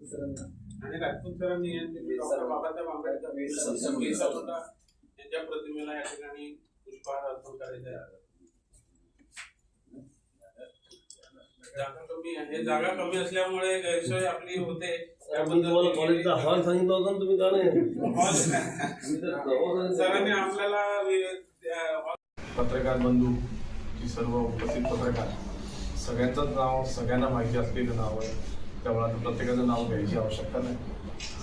आणि राजपूत सरांनी यांचे डॉक्टर बाबासाहेब आंबेडकर बिरसा मुंडा यांच्या प्रतिमेला या ठिकाणी पुष्पहार अर्पण करायचे आहे. जागा कमी आहे. हे जागा कमी असल्यामुळे गैरसोय आपली होते. कॉलेजचा हॉल सांगितला होता तुम्ही का नाही सरांनी आपल्याला पत्रकार बंधू जी सर्व उपस्थित पत्रकार सगळ्यांचंच नाव सगळ्यांना माहिती असलेलं नाव आहे. त्यामुळे आता प्रत्येकाचं नाव घ्यायची आवश्यकता नाही.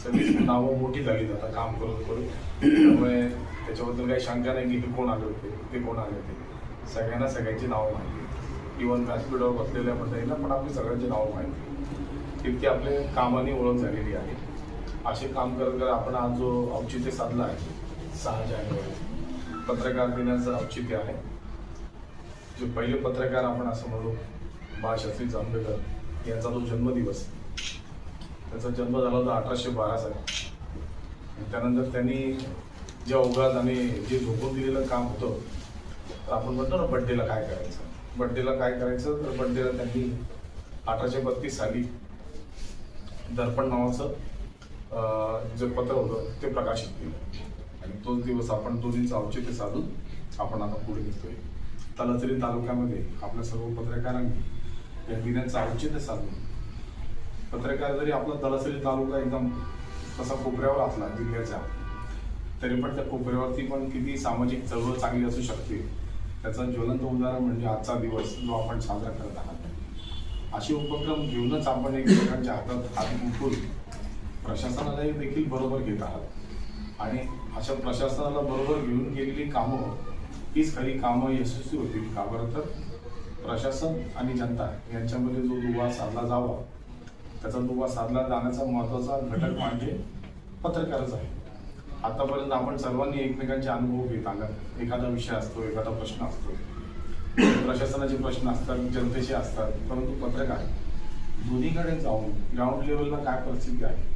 सगळी नावं मोठी झाली आता काम करून करून. त्यामुळे त्याच्याबद्दल काही शंका नाही की हे कोण आले होते ते कोण आले होते. सगळ्यांना सगळ्यांची नावं माहिती इव्हन व्यासपीठावर बसलेल्या मंडळींना पण आपली सगळ्यांची नावं माहिती इतकी आपले कामाने ओळख झालेली आहे. असे काम करत करत आपण आज जो औचित्य साधला आहे सहा जानेवारी पत्रकार दिनाचं औचित्य आहे. जे पहिले पत्रकार आपण असं म्हणू बाळशास्त्री जांभेकर यांचा जो जन्मदिवस. त्याचा जन्म झाला होता अठराशे बारा साली. आणि त्यानंतर त्यांनी जे अवघात आणि जे झोपून दिलेलं काम होतं तर आपण म्हणतो ना बड्डेला काय करायचं? बड्डेला काय करायचं? तर बड्डेला त्यांनी अठराशे बत्तीस साली दर्पण नावाचं जे पत्र होतं ते प्रकाशित केलं. आणि तोच दिवस आपण दोन्हीचं औचित्य साधून आपण आता पुढे निघतोय. तलासरी तालुक्यामध्ये आपल्या सर्व पत्रकारांनी या दिनाचं औचित्य साधलं पत्रकार जरी आपला तलासरी तालुका एकदम तसा कोपऱ्यावर असला जिल्ह्याच्या तरी पण त्या कोपऱ्यावरती पण किती सामाजिक चळवळ चांगली असू शकते. त्याचं ज्वलंत उदाहरण म्हणजे आजचा दिवस जो आपण साजरा करत आहात. असे उपक्रम घेऊनच आपण एकमेकांच्या हातात हात गुंफून प्रशासनालाही देखील बरोबर घेत आहात. आणि अशा प्रशासनाला बरोबर घेऊन गेलेली कामं हीच खरी कामं यशस्वी होतील का बरं तर? प्रशासन आणि जनता यांच्यामध्ये जो दुवा साधला जावा त्याचा दुवा साधला जाण्याचा महत्त्वाचा घटक म्हणजे पत्रकारच आहे. आतापर्यंत आपण सर्वांनी एकमेकांचे अनुभव घेत आलात. एखादा विषय असतो एखादा प्रश्न असतो. प्रशासनाचे प्रश्न असतात जनतेचे असतात परंतु पत्रकार दोन्हीकडे जाऊन ग्राउंड लेवलला काय परिस्थिती आहे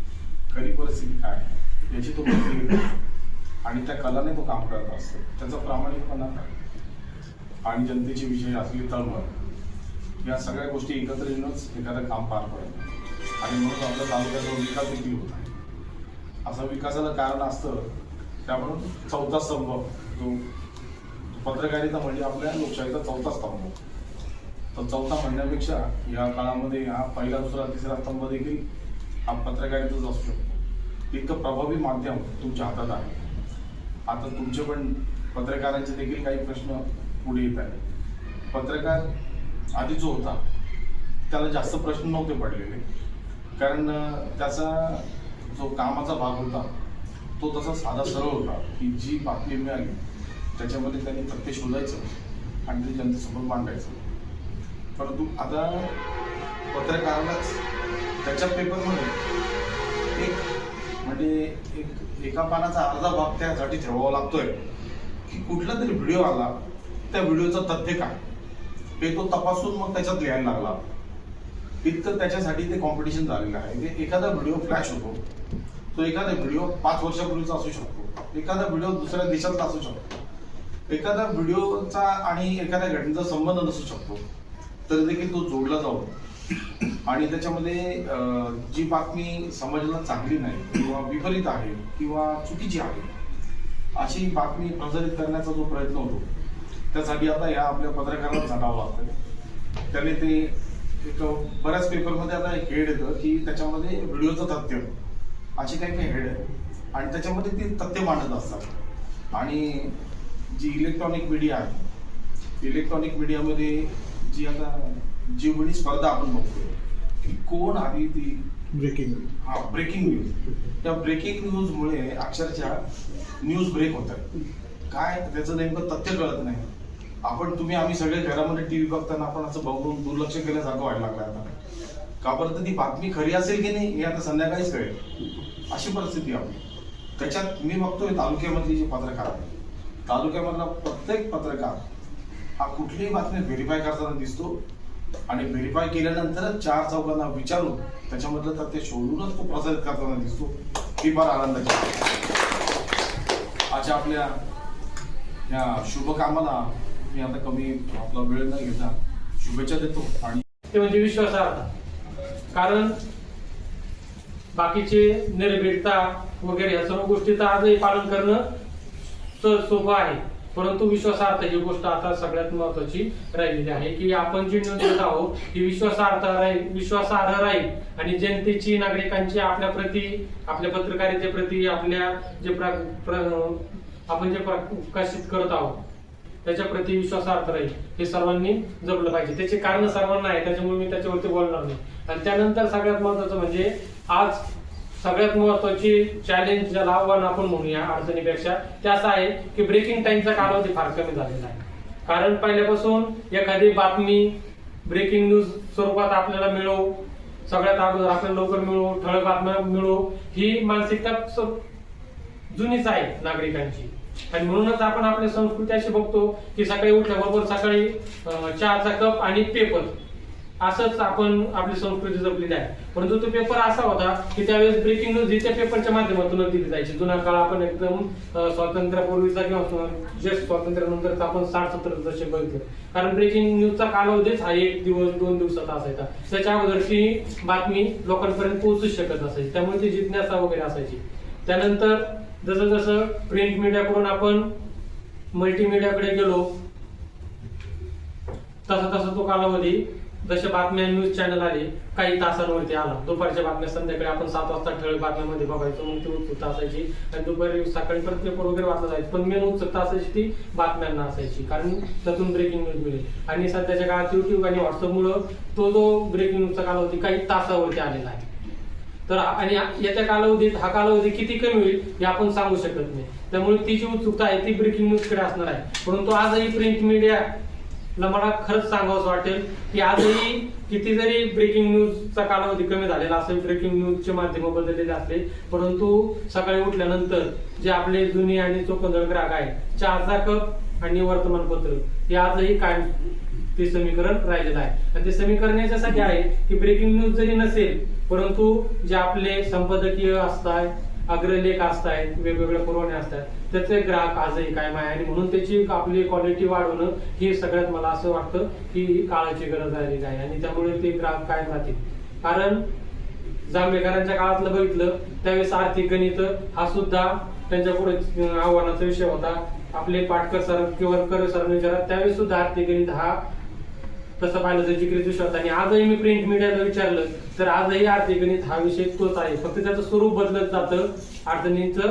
खरी परिस्थिती काय आहे याची तो माहिती आणि त्या कलाने तो काम करत असतो. त्याचा प्रामाणिकपणा काय? आणि जनतेचे विषय असलेली तळमळ या सगळ्या गोष्टी एकत्र येऊनच एखादं काम पार पडतं. आणि म्हणून आपल्या तालुक्याचा विकास देखील होत आहे असं विकासाला कारण असतं त्यामुळं चौथा स्तंभ जो पत्रकारिता म्हणजे आपल्या लोकशाहीचा चौथा स्तंभ. तर चौथा म्हणण्यापेक्षा या काळामध्ये हा पहिला दुसरा तिसरा स्तंभ देखील हा पत्रकारिताच असू शकतो. इतकं प्रभावी माध्यम तुमच्या हातात आहे. आता तुमचे पण पत्रकारांचे देखील काही प्रश्न पुढे येत आहे. पत्रकार आधी जो होता त्याला जास्त प्रश्न नव्हते पडलेले. कारण त्याचा जो कामाचा भाग होता तो तसा साधा सरळ होता की जी बातमी मिळाली त्याच्यामध्ये त्यांनी तथ्य शोधायचं आणि ते जनतेसमोर मांडायचं. परंतु आता पत्रकारालाच त्याच्या पेपरमध्ये एक म्हणजे एक एका पानाचा अर्धा भाग त्यासाठी ठेवावा लागतोय की कुठला तरी व्हिडिओ आला त्या व्हिडिओचं तथ्य काय? ते तो तपासून मग त्याच्यात लिहायला लागला. इतकं त्याच्यासाठी ते कॉम्पिटिशन झालेलं आहे. म्हणजे एखादा व्हिडिओ फ्लॅश होतो. तो एखादा व्हिडिओ पाच वर्षापूर्वीचा असू शकतो. एखादा व्हिडिओ दुसऱ्या देशातला असू शकतो. एखादा व्हिडिओचा आणि एखाद्या घटनेचा संबंध नसू शकतो. तर देखील तो जोडला जातो आणि त्याच्यामध्ये जी बातमी समाजाला चांगली नाही किंवा विपरीत आहे किंवा चुकीची आहे अशी बातमी प्रसारित करण्याचा जो प्रयत्न होतो त्यासाठी आता या आपल्या पत्रकाराला झटावं लागतं त्याने ते एक बऱ्याच पेपरमध्ये आता एक हेड येतं की त्याच्यामध्ये व्हिडिओचं तथ्य. असे काही काही हेड आहेत. आणि त्याच्यामध्ये ते तथ्य मांडत असतात. आणि जी इलेक्ट्रॉनिक मीडिया आहे इलेक्ट्रॉनिक मीडियामध्ये जी आता जीवनी स्पर्धा आपण बघतोय की कोण आधी ती ब्रेकिंग हा ब्रेकिंग न्यूज त्या ब्रेकिंग न्यूजमुळे अक्षरशः न्यूज ब्रेक होतात. काय त्याचं नेमकं तथ्य कळत नाही. आपण तुम्ही आम्ही सगळे घरामध्ये टीव्ही बघताना आपण असं बघून दुर्लक्ष केल्यासारखं व्हायला लागलं आता. का बरं? तर ती बातमी खरी असेल की नाही हे आता संध्याकाळीच कळेल. अशी परिस्थिती आहे आपली. त्याच्यात मी बघतोय तालुक्यामधली जी पत्रकार आहे तालुक्यामधला प्रत्येक पत्रकार हा कुठलीही बातमी व्हेरीफाय करताना दिसतो आणि व्हेरीफाय केल्यानंतरच चार चौकांना विचारून त्याच्यामधलं तर ते शोधूनच तो प्रसारित करताना दिसतो. ही फार आनंदाची अच्छा आपल्या या शुभ कामाला मी आता कमी आपला वेळ न घेता शुभेच्छा देतो आणि ते म्हणजे विश्वासार्हता कारण बाकीचे निर्भीडता वगैरे या सर्व गोष्टीचं आजही पालन करणं सहज सोपं आहे. परंतु विश्वासार्थ ही गोष्ट आता सगळ्यात महत्वाची राहिलेली आहे की आपण जी न्यूज देत आहोत ही विश्वासार्थ राहील विश्वासार्ह राहील. आणि जनतेची नागरिकांची आपल्या प्रती आपल्या पत्रकारितेप्रती आपल्या जे प्र- आपण जे प्रकाशित करत आहोत त्याच्या प्रति विश्वासार्थ राहील. हे सर्वांनी जपलं पाहिजे. त्याचे कारण सर्वांना आहे त्याच्यामुळे मी त्याच्यावरती बोलणार नाही. आणि त्यानंतर सगळ्यात महत्वाचं म्हणजे आज सगळ्यात महत्वाची चॅलेंज ज्याला आव्हान आपण म्हणूया अडचणीपेक्षा ते असं आहे की ब्रेकिंग टाइमचा कालावधी फार कमी झालेला आहे. कारण पहिल्यापासून एखादी बातमी ब्रेकिंग न्यूज स्वरूपात आपल्याला मिळो सगळ्यात अगोदर आपल्याला लवकर मिळो ठळक बातम्या मिळो ही मानसिकता जुनीच आहे नागरिकांची. आणि म्हणूनच आपण आपल्या संस्कृती अशी बघतो की सकाळी उठल्याबरोबर सकाळी चहाचा कप आणि पेपर. असंच आपण आपली संस्कृती जपलेली आहे. परंतु तो पेपर असा होता की त्यावेळेस ब्रेकिंग न्यूज ही त्या पेपरच्या माध्यमातूनच दिली जायची. जुना काळ आपण एकदम स्वातंत्र्यापूर्वीचा किंवा जस्ट स्वातंत्र्यानंतर आपण साठ सत्तर दशक बघितलं. कारण ब्रेकिंग न्यूजचा कालावधीच हा एक दिवस दोन दिवसाचा असायचा. त्याच्या अगोदरची बातमी लोकांपर्यंत पोहोचू शकत असायची. त्यामुळे ती जिज्ञासा वगैरे असायची. त्यानंतर जसं जसं प्रिंट मीडियाकडून आपण मल्टीमीडियाकडे गेलो तसा तसा तो कालावधी जसे बातम्या न्यूज चॅनल आले काही तासांवरती आला. दुपारच्या बातम्या संध्याकाळी आपण सात वाजता ठळक बातम्यामध्ये बघायचो. मग ती उत्सुकता असायची आणि दुपारी सकाळी परत पेपर वगैरे वाचला जायचं. पण मेन उत्सुकता असायची ती बातम्यांना असायची. कारण त्यातून ब्रेकिंग न्यूज मिळेल. आणि सध्याच्या काळात युट्यूब आणि व्हॉट्सअपमुळं तो जो ब्रेकिंग न्यूजचा कालावधी काही तासावरती आलेला आहे. तर आणि याच्या कालावधीत हा कालावधी किती कमी होईल हे आपण सांगू शकत नाही. त्यामुळे ती जी उत्सुकता आहे ती ब्रेकिंग न्यूजकडे असणार आहे. परंतु आजही प्रिंट मीडियाला मला खरंच सांगावं वाटेल की आजही किती जरी ब्रेकिंग न्यूजचा कालावधी कमी झालेला असेल ब्रेकिंग न्यूजचे माध्यम बदललेले असले परंतु सकाळी उठल्यानंतर जे आपले जुने आणि चोखंदळ ग्राहक आहे चहाचा कप आणि वर्तमानपत्र हे आजही कायम ते समीकरण राहिलेलं आहे. आणि ते समीकरण याच्यासाठी आहे की ब्रेकिंग न्यूज जरी नसेल परंतु जे आपले संपादकीय असतात अग्रलेख असतात वेगवेगळ्या पुरवण्या असतात त्याचे ग्राहक आजही कायम आहे. आणि म्हणून त्याची आपली क्वालिटी वाढवणं हे सगळ्यात मला असं वाटतं की काळाची गरज राहिलेली आहे. आणि त्यामुळे ते ग्राहक कायम राहतील. कारण जांभेकरांच्या काळातलं बघितलं त्यावेळेस आर्थिक गणित हा सुद्धा त्यांच्या पुढे आव्हानाचा विषय होता. आपले पाटकर सर किंवा कर सर विचारत त्यावेळी सुद्धा आर्थिक गणित हा तसं पाहिलं तर जिक्रीत विषय होता. आणि आजही मी प्रिंट मीडियाला विचारलं तर आजही आर्थिक गणित हा विषय तोच आहे. फक्त त्याचं स्वरूप बदलत जातं अडचणीचं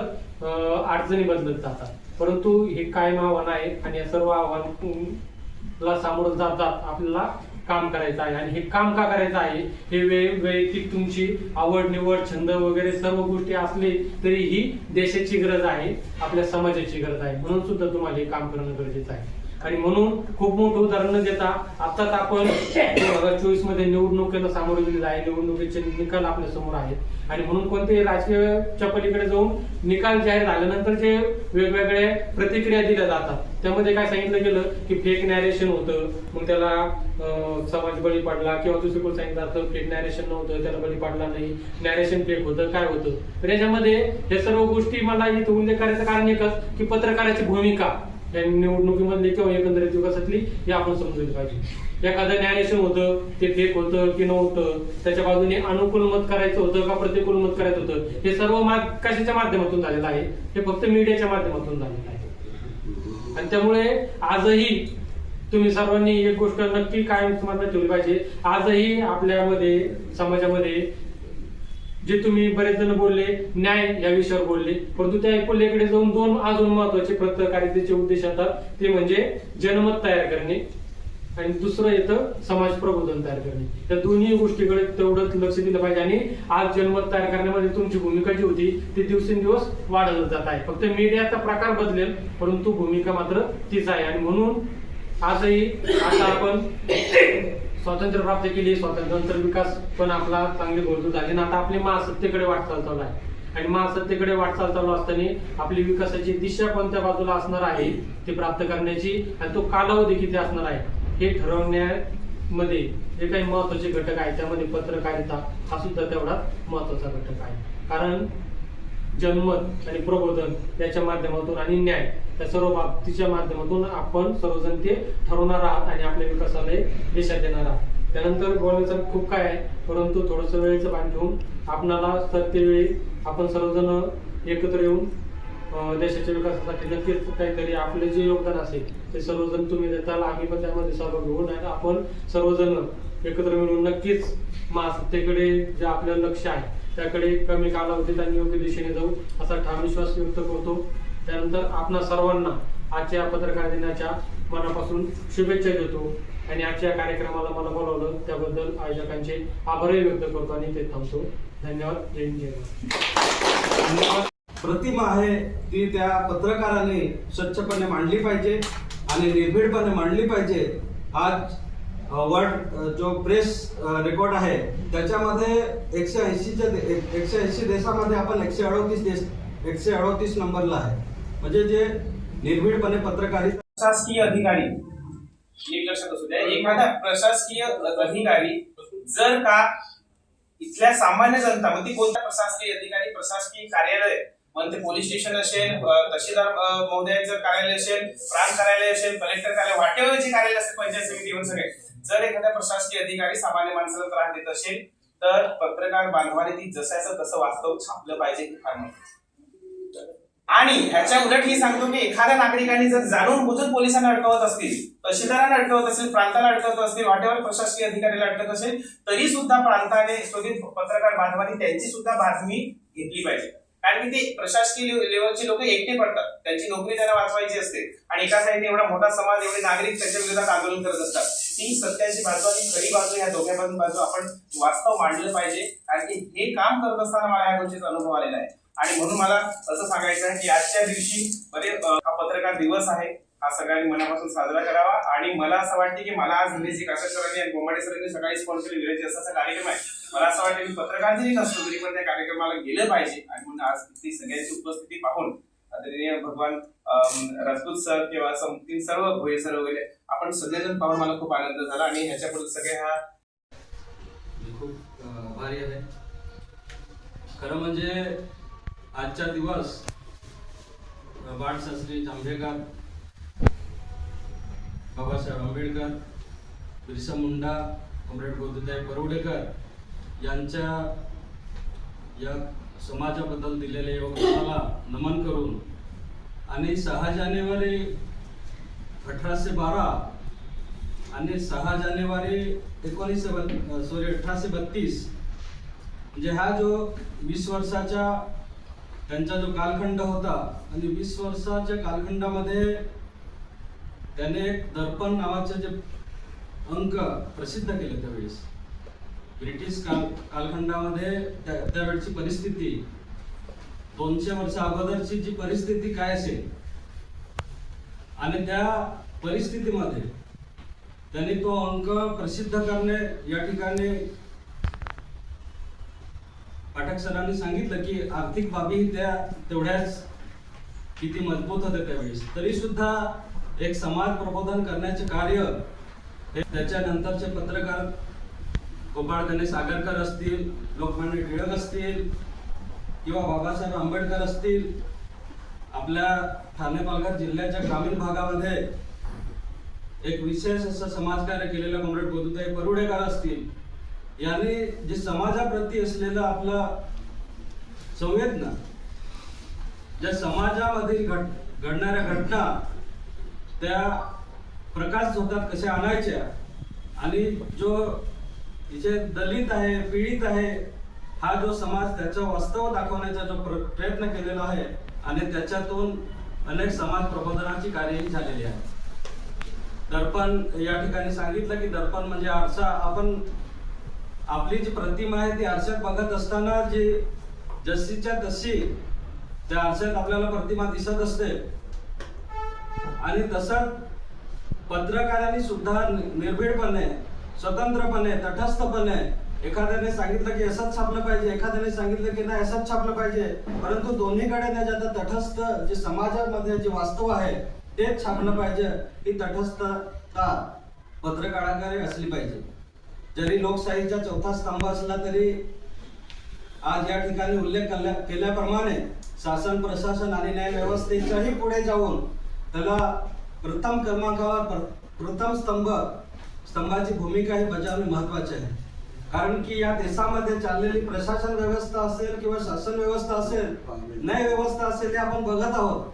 अडचणी बदलत जातात. परंतु हे कायम आव्हान आहे आणि या सर्व आव्हान ला सामोरं जातात आपल्याला काम करायचं आहे. आणि हे काम का करायचं आहे? हे वे- वैयक्तिक तुमची आवड निवड छंद वगैरे सर्व गोष्टी असले तरी ही देशाची गरज आहे आपल्या समाजाची गरज आहे. म्हणून सुद्धा तुम्हाला हे काम करणं गरजेचं आहे. आणि म्हणून खूप मोठं उदाहरण न देता आताच आपण दोन हजार चोवीसमध्ये निवडणुकीला सामोरं गेलेलं आहे. निवडणुकीचे निकाल आपल्यासमोर आहेत. आणि म्हणून कोणत्याही राजकीयच्या पलीकडे जाऊन निकाल जाहीर झाल्यानंतर जे वेगवेगळ्या प्रतिक्रिया दिल्या जातात त्यामध्ये काय सांगितलं गेलं की फेक नॅरेशन होतं. मग त्याला समाज बळी पडला किंवा दुसरी कोण सांगितलं जातं फेक नॅरेशन नव्हतं त्याला बळी पडला नाही. नॅरेशन फेक होतं काय होतं? तर याच्यामध्ये हे सर्व गोष्टी मला इथं उल्लेख करायचं कारण एकच की पत्रकाराची भूमिका. त्यांनी निवडणुकीमधली किंवा एकंदरीत विकासातली हे आपण समजून पाहिजे. एखादं नॅरेशन होतं ते फेक होतं की नव्हतं त्याच्या बाजूने अनुकूल मत करायचं होतं का प्रतिकूल मत करायचं होतं हे सर्व कशाच्या माध्यमातून झालेलं आहे. हे फक्त मीडियाच्या माध्यमातून झालेलं आहे. आणि त्यामुळे आजही तुम्ही सर्वांनी एक गोष्ट नक्की कायम स्मरणात ठेवली पाहिजे. आजही आपल्यामध्ये समाजामध्ये जे तुम्ही बरेच जण बोलले न्याय या विषयावर बोलले. परंतु त्या पलीकडे जाऊन दोन अजून महत्त्वाचे पत्रकारितेचे उद्देश येतात ते म्हणजे जनमत तयार करणे आणि दुसरं येतं समाज प्रबोधन तयार करणे. या दोन्ही गोष्टीकडे तेवढंच लक्ष दिलं पाहिजे आणि आज जनमत तयार करण्यामध्ये तुमची भूमिका जी होती ती दिवसेंदिवस वाढत जात आहे. फक्त मीडियाचा प्रकार बदलेल परंतु भूमिका मात्र तीच आहे. आणि म्हणून आजही आता आपण स्वातंत्र्य प्राप्त केली स्वातंत्र्यानंतर विकास पण आपला चांगली गोळजूळ झाली. आणि आता आपली महासत्तेकडे वाटचाल चालू आहे. आणि महासत्तेकडे वाटचाल चालू असताना आपली विकासाची दिशा कोणत्या बाजूला असणार आहे ते प्राप्त करण्याची आणि तो कालावधी किती असणार आहे हे ठरवण्यामध्ये जे काही महत्त्वाचे घटक आहेत त्यामध्ये पत्रकारिता हा सुद्धा तेवढा महत्त्वाचा घटक आहे. कारण जनमत आणि प्रबोधन याच्या माध्यमातून आणि न्याय या सर्व बाबतीच्या माध्यमातून आपण सर्वजण ते ठरवणार आहात आणि आपल्या विकासाला दिशा देणार आहात. त्यानंतर बोलण्याचं खूप काय आहे परंतु थोडंसं वेळेचं भान घेऊन आपणाला तर ते वेळी आपण सर्वजण एकत्र येऊन देशाच्या विकासासाठी नक्कीच काहीतरी आपले जे योगदान असेल ते सर्वजण तुम्ही देताल. आम्ही पण त्यामध्ये सहभाग घेऊन आहे आपण सर्वजण एकत्र मिळून नक्कीच महासत्तेकडे जे आपलं लक्ष आहे त्याकडे कमी कालावधीत आणि योग्य दिशेने जाऊ असा ठाम विश्वास व्यक्त करतो. त्यानंतर आपणा सर्वांना आजच्या पत्रकार दिनाच्या मनापासून शुभेच्छा देतो आणि आजच्या कार्यक्रमाला मला बोलावलं त्याबद्दल आयोजकांचे आभारही व्यक्त करतो आणि ते थांबतो. धन्यवाद. जय जय प्रतिमा आहे ती त्या पत्रकाराने स्वच्छपणे मांडली पाहिजे आणि निर्भीडपणे मांडली पाहिजे. आज वर्ल्ड जो प्रेस रेकॉर्ड आहे त्याच्यामध्ये एकशे ऐंशीच्या एकशे ऐंशी देशामध्ये आपण एकशे अडोतीस देश एकशे अडोतीस नंबरला आहे. म्हणजे जे निर्भीडपणे पत्रकारिता प्रशासकीय अधिकारी. एक लक्षात असू द्या. एखादा प्रशासकीय अधिकारी जर का इथल्या सामान्य जनता मग ती कोणत्या प्रशासकीय अधिकारी प्रशासकीय कार्यालय म्हणजे पोलीस स्टेशन असेल तहसीलदार महोदयाचं कार्यालय असेल प्रांत कार्यालय असेल कलेक्टर कार्यालय वाटेवर जे कार्यालय असेल पंचायत समिती इव्हन सगळे. जर एखाद्या प्रशासकीय अधिकारी सामान्य माणसाला त्रास देत असेल तर पत्रकार बांधवाने ती जसायचं तसं वास्तव छापलं पाहिजे. फार आणि ह्याच्या उलट ही सांगतो की एखाद्या नागरिकांनी जर जाणून बुजून पोलिसांना अडकवत असतील तहसीलदारांना अडकवत असेल प्रांताला अडकवत असतील वाटेवर प्रशासकीय अधिकाऱ्याला अडकत असेल तरी सुद्धा प्रांताने शोधित पत्रकार बांधवांनी त्यांची सुद्धा बातमी घेतली पाहिजे. कारण की ते प्रशासकीय लेवलचे लोक एकटे पडतात. त्यांची नोकरी त्यांना वाचवायची असते. आणि एका साईडने एवढा मोठा समाज एवढे नागरिक त्याच्या विरोधात आंदोलन करत असतात. ती सत्याची बाजू आणि खरी बाजू ह्या दोघ्या बाजू आपण वास्तव मांडलं पाहिजे. कारण की हे काम करत असताना मला ह्या गोष्टीचा अनुभव आलेला आहे. आणि म्हणून मला असं सांगायचं आहे की आजच्या दिवशी मध्ये हा पत्रकार दिवस आहे. हा सगळ्यांनी मनापासून साजरा करावा. आणि मला असं वाटते की मला आज निलेश काका सरांनी आणि बोंबाडे सरांनी सकाळी स्पॉन्सर केले असा कार्यक्रम आहे. मला असं वाटतं मी पत्रकार जरी नसतो तरी पण त्या कार्यक्रमाला गेलं पाहिजे. आणि म्हणून आज ती सगळ्यांची उपस्थिती पाहून आदरणीय भगवान राजपूत सर किंवा संपूर्ण सर्व भोये सर वगैरे आपण सगळेजण पाहून मला खूप आनंद झाला आणि ह्याच्या पुढे सगळे हा खूप भारी आहे. खरं म्हणजे आजचा दिवस बाळशास्त्री जांभेकर बाबासाहेब आंबेडकर बिरसा मुंडा कॉम्रेड गोदुदाय परवडेकर यांच्या या समाजाबद्दल दिलेल्या योगदानाला नमन करून आणि सहा जानेवारी अठराशे बारा आणि सहा जानेवारी एकोणीसशे सॉरी अठराशे बत्तीस म्हणजे हा जो वीस वर्षाचा त्यांचा जो कालखंड होता आणि वीस वर्षाच्या कालखंडामध्ये त्याने एक दर्पण नावाचे जे अंक प्रसिद्ध केले त्यावेळेस. ब्रिटिश काल कालखंडामध्ये त्या त्यावेळची परिस्थिती दोनशे वर्ष अगोदरची जी परिस्थिती काय असेल? आणि त्या परिस्थितीमध्ये त्यांनी तो अंक प्रसिद्ध करणे या ठिकाणी पाठक सरांनी सांगितलं की आर्थिक बाबी त्या तेवढ्याच किती मजबूत होत्या त्यावेळेस. तरी सुद्धा एक समाज प्रबोधन करण्याचे कार्य हे त्याच्यानंतरचे पत्रकार गोपाळ सागरकर असतील लोकमान्य टिळक असतील किंवा बाबासाहेब आंबेडकर असतील आपल्या ठाणे पालघर जिल्ह्याच्या ग्रामीण भागामध्ये एक विशेष असं समाजकार्य केलेलं कॉम्रेड गोदुताई परुडेकर असतील यांनी जे समाजाप्रती असलेलं आपलं संवेदना ज्या समाजामधील घट घडणाऱ्या घटना त्या प्रकाश होतात कशा आणायच्या आणि जो जे दलित आहे पीडित आहे हा जो समाज त्याचं वास्तव दाखवण्याचा जो प्रयत्न केलेला आहे आणि त्याच्यातून अनेक समाज प्रबोधनाची कार्यही झालेली आहे. दर्पण या ठिकाणी सांगितलं की दर्पण म्हणजे आरसा. आपण आपली जी प्रतिमा आहे ती आरशात बघत असताना जी जशीच्या तशी त्या आरशात आपल्याला प्रतिमा दिसत असते. आणि तसंच पत्रकारांनी सुद्धा नि- निर्भीडपणे स्वतंत्रपणे तटस्थपणे. एखाद्याने सांगितलं की असंच छापलं पाहिजे एखाद्याने सांगितलं की नाही असंच छापलं पाहिजे. परंतु दोन्हीकडे न जाता तटस्थ जे समाजामध्ये जे वास्तव आहे तेच छापलं पाहिजे. ही तटस्थता पत्रकाराकडे असली पाहिजे. जरी लोकशाहीचा चौथा स्तंभ असला तरी आज या ठिकाणी उल्लेख केल्याप्रमाणे शासन प्रशासन आणि न्याय व्यवस्थेच्याही पुढे जाऊन त्याला प्रथम क्रमांकावर प्रथम स्तंभ स्तंभाची भूमिका ही बजावणे महत्त्वाचे आहे. कारण की या देशामध्ये चाललेली प्रशासन व्यवस्था असेल किंवा शासन व्यवस्था असेल न्याय व्यवस्था असेल ते आपण बघत आहोत.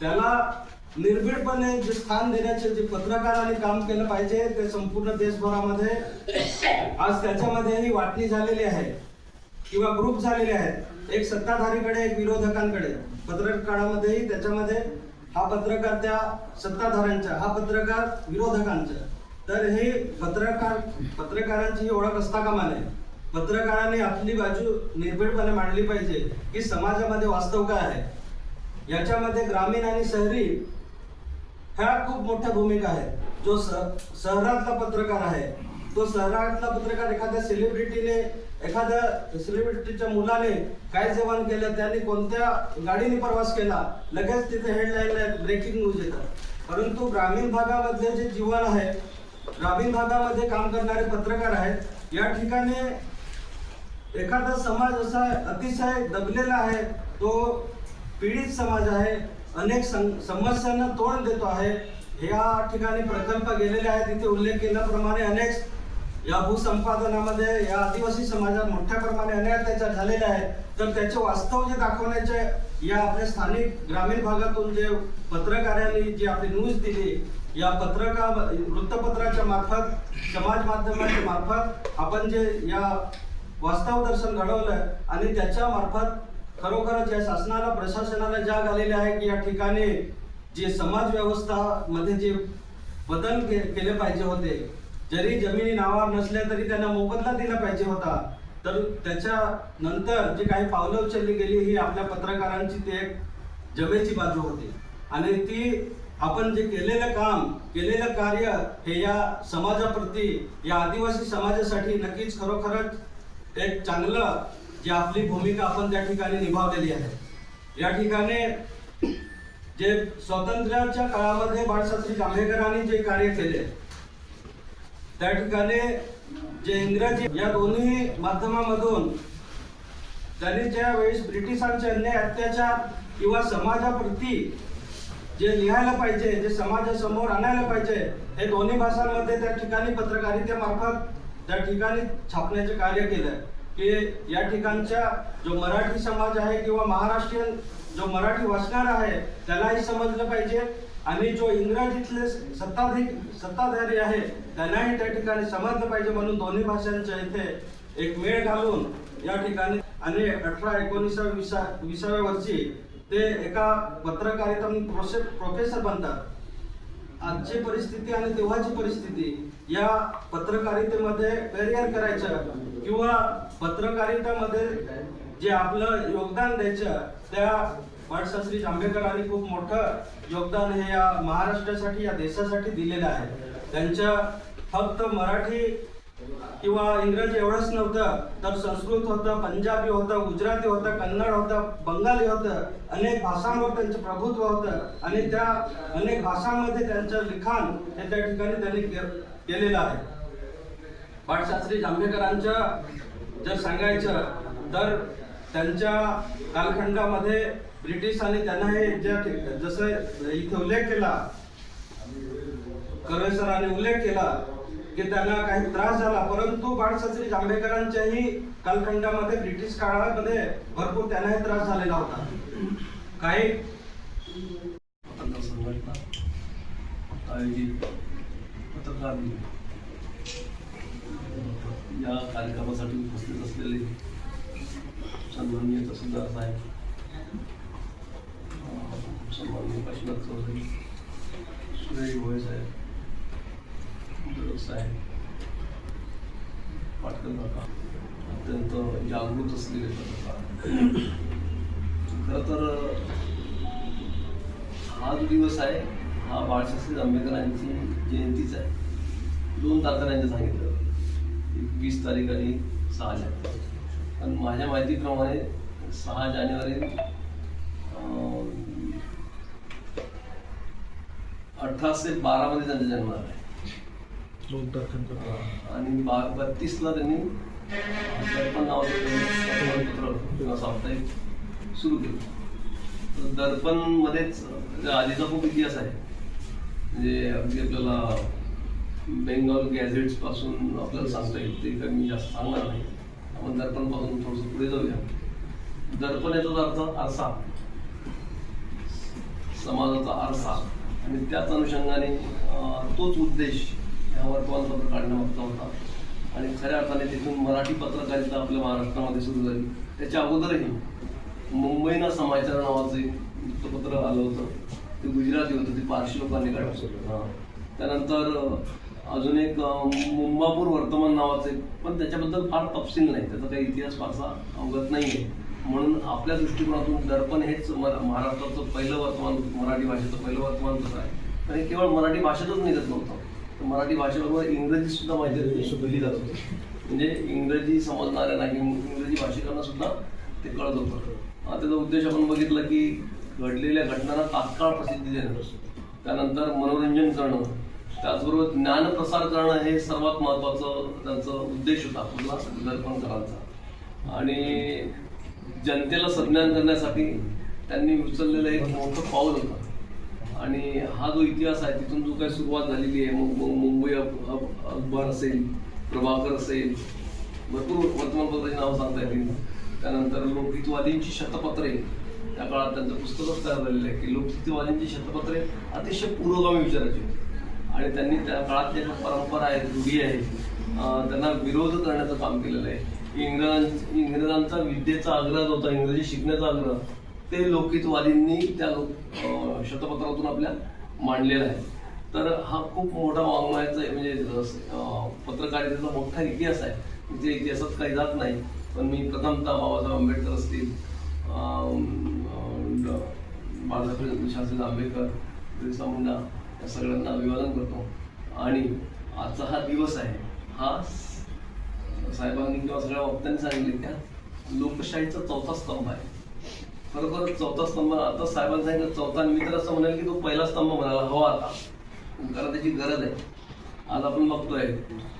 त्याला निर्भीडपणे जे स्थान देण्याचे जे पत्रकारांनी काम केलं पाहिजे ते संपूर्ण देशभरामध्ये आज त्याच्यामध्येही वाटणी झालेली आहे किंवा ग्रुप झालेले आहेत. एक सत्ताधारीकडे एक विरोधकांकडे. पत्रकारामध्येही त्याच्यामध्ये हा पत्रकार त्या सत्ताधाऱ्यांचा हा पत्रकार विरोधकांचा तर हे पत्रकार पत्रकारांची ही ओळख असता कामा नये. पत्रकारांनी आपली बाजू निर्भीडपणे मांडली पाहिजे की समाजामध्ये वास्तव काय आहे. याच्यामध्ये ग्रामीण आणि शहरी ह्या खूप मोठ्या भूमिका आहेत. जो स- शहरातला पत्रकार आहे तो शहरातला पत्रकार एखाद्या सेलिब्रिटीने एखाद्या सेलिब्रिटीच्या मुलाने काय जेवण केलं त्यांनी कोणत्या गाडीने प्रवास केला लगेच तिथे हेडलाईन ब्रेकिंग न्यूज येतात. परंतु ग्रामीण भागामधले जे जीवन आहे ग्रामीण भागामध्ये काम करणारे पत्रकार आहेत या ठिकाणी एखादा समाज असा अतिशय दबलेला आहे तो पीडित समाज आहे अनेक सं- समस्यांना तोंड देतो आहे. या ठिकाणी प्रकल्प गेलेले आहेत तिथे उल्लेख केल्याप्रमाणे अनेक या भूसंपादनामध्ये या आदिवासी समाजात मोठ्या प्रमाणे अनेक अत्याचार झालेले आहेत. तर त्याचे वास्तव जे दाखवण्याचे या आपल्या स्थानिक ग्रामीण भागातून जे पत्रकारांनी जी आपली न्यूज दिली या पत्रका वृत्तपत्राच्या मार्फत समाज माध्यमाच्या मार्फत आपण जे या वास्तव दर्शन घडवलं आणि त्याच्या मार्फत खरोखरच या शासनाला प्रशासनाला जाग आलेली आहे की या ठिकाणी जे समाज व्यवस्था मध्ये जे बदल के- केले पाहिजे होते जरी जमिनी नावावर नसल्या तरी त्यांना मोबदला दिला पाहिजे होता. तर त्याच्या नंतर जे काही पावलं उचलली गेली ही आपल्या पत्रकारांची ते एक जमेची बाजू होती. आणि ती आपण जे केलेलं काम केलेलं कार्य हे या समाजाप्रती या आदिवासी समाजासाठी नक्कीच खरोखरच एक चांगलं जी आपली भूमिका आपण त्या ठिकाणी निभावलेली आहे. या ठिकाणी जे स्वातंत्र्याच्या काळामध्ये बाळशास्त्री जांभेकरांनी जे कार्य केले त्या ठिकाणी जे इंग्रजी या दोन्ही माध्यमामधून त्यांनी ज्या वेळेस ब्रिटिशांचे अन्याय अत्याचार किंवा समाजाप्रती जे लिहायला पाहिजे जे समाजासमोर आणायला पाहिजे हे दोन्ही भाषांमध्ये त्या ठिकाणी पत्रकारितेमार्फत त्या ठिकाणी छापण्याचे कार्य केलं की या ठिकाणच्या जो मराठी समाज आहे किंवा महाराष्ट्रीयन जो मराठी वाचणार आहे त्यालाही समजलं पाहिजे. आणि जो इंग्रजीतले सत्ताधिक सत्ताधारी आहे त्यांनाही त्या ठिकाणी समजलं पाहिजे म्हणून दोन्ही भाषांच्या इथे एक मेळ घालून या ठिकाणी आणि अठरा एकोणीसाव्या विसा विसाव्या वर्षी ते एका पत्रकारिता प्रोसे प्रोफेसर बनतात. आजची परिस्थिती आणि तेव्हाची परिस्थिती या पत्रकारितेमध्ये करिअर करायचं किंवा पत्रकारितामध्ये जे आपलं योगदान द्यायचं त्या बाळशास्त्री आंबेडकरांनी खूप मोठं योगदान हे या महाराष्ट्रासाठी या देशासाठी दिलेलं आहे. त्यांच्या फक्त मराठी किंवा इंग्रजी एवढंच नव्हतं तर संस्कृत होतं पंजाबी होतं गुजराती होतं कन्नड होतं बंगाली होतं अनेक भाषांवर त्यांचं प्रभुत्व होतं. आणि त्या अनेक भाषांमध्ये त्यांचं लिखाण हे त्या ठिकाणी त्यांनी के- केलेलं आहे. बाळशास्त्री जांभेकरांचं जर सांगायचं तर त्यांच्या कालखंडामध्ये ब्रिटिशांनी त्यांना हे ज्या जसं इथे उल्लेख केला करण सरांनी उल्लेख केला की त्यांना काही त्रास झाला परंतु बाळशास्त्री जांभेकरांच्याही कालखंडामध्ये ब्रिटिश काळामध्ये भरपूर त्यांनाही त्रास झालेला होता. काही? आयोजित पत्रकार या कार्यक्रमासाठी उपस्थित असलेले सन्माननीय तहसीलदार साहेब अं, काशीनाथ चौधरी सुरेश साहेब दरक साहेब पाटकर काका अत्यंत जागृत असलेले खरं तर हा जो दिवस आहे हा बाळशास्त्री आंबेडकरांची जयंतीच आहे दोन तारखांनी सांगितलं एक वीस तारीख आणि सहा जानेवारी पण माझ्या माहितीप्रमाणे सहा जानेवारी अठराशे बारामध्ये त्यांचा जन्म झाला आणि बत्तीसला त्यांनी दर्पण नावाचं साप्ताहिक सुरू केलं. दर्पण मध्येच आधीचा खूप इतिहास आहे. म्हणजे अगदी आपल्याला बेंगॉल गॅझेट्सपासून आपल्याला सांगता येईल ते काही मी जास्त सांगणार नाही. आपण दर्पणपासून थोडंसं पुढे जाऊया. दर्पण याचा अर्थ आरसा. समाजाचा आरसा. आणि त्याच अनुषंगाने तोच उद्देश या वर्तमानपत्र काढण्यामागचा होता आणि खऱ्या अर्थाने तिथून मराठी पत्रकारिता आपल्या महाराष्ट्रामध्ये सुरू झाली. त्याच्या अगोदरही मुंबईना समाचार नावाचं एक वृत्तपत्र आलं होतं. ते गुजराती होतं ते पारशी लोकांनी काढलं त्यानंतर अजून एक मुंबापूर वर्तमान नावाचं एक पण त्याच्याबद्दल फार तपशील नाही. त्याचा काही इतिहास फारसा अवगत नाही आहे म्हणून आपल्या दृष्टिकोनातून दर्पण हेच मरा- महाराष्ट्राचं पहिलं वर्तमान मराठी भाषेचं पहिलं वर्तमानपत्र आहे. पण हे केवळ मराठी भाषेतच निघत नव्हतं. तर मराठी भाषेबरोबर इंग्रजी सुद्धा माहिती शिकवली जात होती. म्हणजे इंग्रजी समजणाऱ्यांना इंग्रजी भाषिकांना सुद्धा ते कळत होतं. त्याचा उद्देश आपण बघितलं की घडलेल्या घटनांना तात्काळ प्रसिद्धी देणं. त्यानंतर मनोरंजन करणं. त्याचबरोबर ज्ञानप्रसार करणं हे सर्वात महत्त्वाचं त्यांचा उद्देश होता. कुठला? दर्पणकरांचा आणि जनतेला संज्ञान करण्यासाठी त्यांनी उचललेलं एक मोठं पाऊल होतं. आणि हा जो इतिहास आहे तिथून जो काही सुरुवात झालेली आहे मग मुंबई अक- अखबार असेल प्रभाकर असेल भरपूर वर्तमानपत्राची नावं सांगता येतील. त्यानंतर लोकहितवादींची शतपत्रे त्या काळात त्यांचं पुस्तकच तयार झालेलं आहे की लोकहितवादींची शतपत्रे अतिशय पुरोगामी विचाराची होती. आणि त्यांनी त्या काळात ज्या परंपरा आहेत रूढी आहेत त्यांना विरोध करण्याचं काम केलेलं आहे. इंग्रज इंग्रजांचा विद्येचा आग्रह जो होता इंग्रजी शिकण्याचा आग्रह ते लोकहितवादींनी त्या लोक शतपत्रातून आपल्या मांडलेला आहे. तर हा खूप मोठा वाङ्मयाचा म्हणजे पत्रकारितेचा मोठा इतिहास आहे. जे इतिहासात काही जात नाही पण मी प्रथमतः बाबासाहेब आंबेडकर असतील बाळासाहेब शास्त्री आंबेडकर बिरसा मुंडा या सगळ्यांना अभिवादन करतो. आणि आजचा हा दिवस आहे हा साहेबांनी किंवा सगळ्या वक्त्यांनी सांगितले त्या लोकशाहीचा चौथा स्तंभ आहे. खरोखर चौथा स्तंभ आता साहेबांनी सांगितलं चौथा मी तर असं म्हणेल की तो पहिला स्तंभ म्हणायला हवा आता. कारण त्याची गरज आहे. आज आपण बघतोय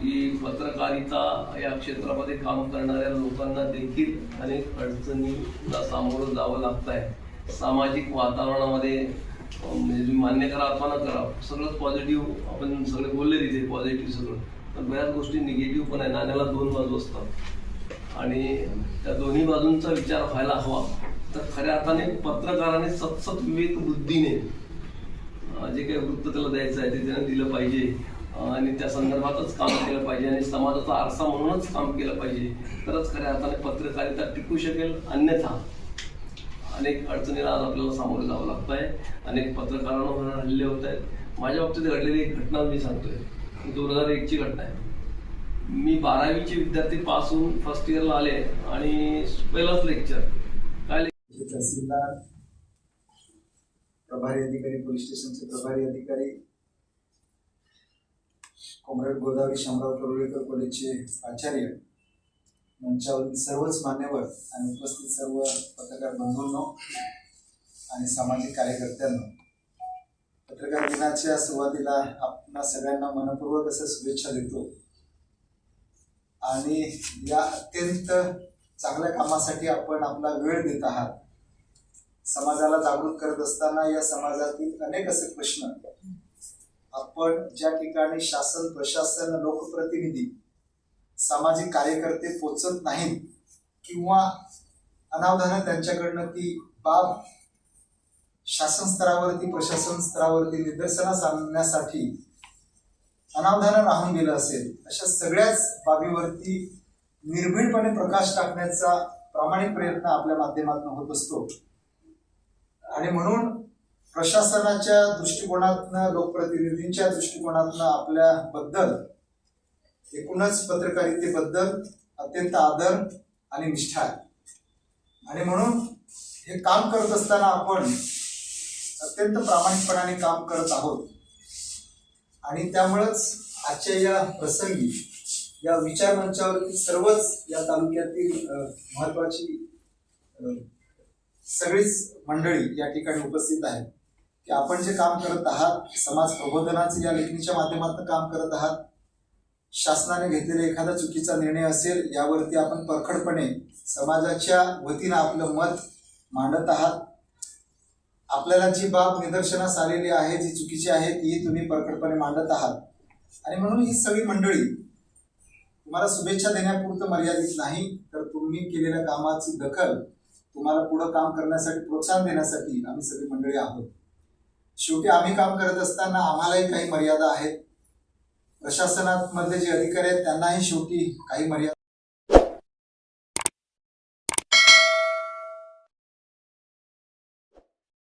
की पत्रकारिता या क्षेत्रामध्ये काम करणाऱ्या लोकांना देखील अनेक अडचणीला सामोरं जावं लागत आहे सामाजिक वातावरणामध्ये म्हणजे मान्य करा अथवा न करा सगळंच पॉझिटिव्ह आपण सगळे बोलले तिथे पॉझिटिव्ह सगळं. तर बऱ्याच गोष्टी निगेटिव्ह पण आहे नाण्याला दोन बाजू असतात. आणि त्या दोन्ही बाजूंचा विचार व्हायला हवा. तर खऱ्या अर्थाने पत्रकाराने सतसत विवेक बुद्धीने जे काही वृत्त त्याला द्यायचं आहे ते त्याने दिलं पाहिजे. आणि त्या संदर्भातच काम केलं पाहिजे आणि समाजाचा आरसा म्हणूनच काम केलं पाहिजे. तरच खऱ्या अर्थाने पत्रकारिता टिकू शकेल अन्यथा अनेक अडचणीला आज आपल्याला सामोरं जावं लागत आहे अनेक पत्रकारांवर हल्ले होत आहेत. माझ्या बाबतीत घडलेली एक घटना मी सांगतोय. दोन हजार एकची घटना आहे. मी बारावीचे विद्यार्थी पासून फर्स्ट इयरला आले आणि पहिलाच लेक्चर काय तहसीलदार प्रभारी अधिकारी पोलीस स्टेशनचे प्रभारी अधिकारी कॉम्रेड गोदावरी शामराव तरुळेकर कॉलेजचे आचार्य मंचावरील सर्वच मान्यवर आणि उपस्थित सर्व पत्रकार बंधूंनो आणि सामाजिक कार्यकर्त्यांनो पत्रकार दिनाच्या सुरुवातीला आपणा सगळ्यांना मनपूर्वक असं शुभेच्छा देतो. आणि या अत्यंत चांगल्या कामासाठी आपण आपला वेळ देत आहात. समाजाला जागृत करत असताना या समाजातील अनेक असे प्रश्न. आपण ज्या ठिकाणी शासन प्रशासन लोकप्रतिनिधी सामाजिक कार्यकर्ते पोचत नाहीत किंवा अनावधानं त्यांच्याकडनं ती बाब शासन स्तरावरती प्रशासन स्तरावरती निदर्शनास आणण्यासाठी अनावधान राहून गेलं असेल अशा सगळ्याच बाबीवरती निर्भीडपणे प्रकाश टाकण्याचा प्रामाणिक प्रयत्न आपल्या माध्यमातून होत असतो. आणि म्हणून प्रशासनाच्या दृष्टिकोनातनं लोकप्रतिनिधींच्या दृष्टिकोनातनं आपल्याबद्दल एकूणच पत्रकारितेबद्दल अत्यंत आदर आणि निष्ठा आहे. आणि म्हणून हे काम करत असताना आपण अत्यंत प्रामाणिकपणाने काम करत आहोत. आणि त्यामुळंच आजच्या या प्रसंगी या विचार मंचावरती सर्वच या तालुक्यातील महत्वाची सगळीच मंडळी या ठिकाणी उपस्थित आहेत. की आपण जे काम करत आहात समाज प्रबोधनाचे या लेखणीच्या माध्यमातून काम करत आहात शासनाने घेतलेला एखादा चुकीचा निर्णय असेल यावरती आपण परखडपणे समाजाच्या वतीनं आपलं मत मांडत आहात. आपल्याला जी बाब निदर्शनास आलेली आहे जी चुकीची आहे ती तुम्ही परखडपणे मांडत आहात. आणि म्हणून ही सगळी मंडळी तुम्हाला शुभेच्छा देण्यापुरतं मर्यादित नाही तर तुम्ही केलेल्या कामाची दखल तुम्हाला पुढं काम करण्यासाठी प्रोत्साहन देण्यासाठी आम्ही सगळी मंडळी आहोत. शेवटी आम्ही काम करत असताना आम्हालाही काही मर्यादा आहेत. प्रशासनामधले जे अधिकारी आहेत त्यांनाही शेवटी काही मर्यादा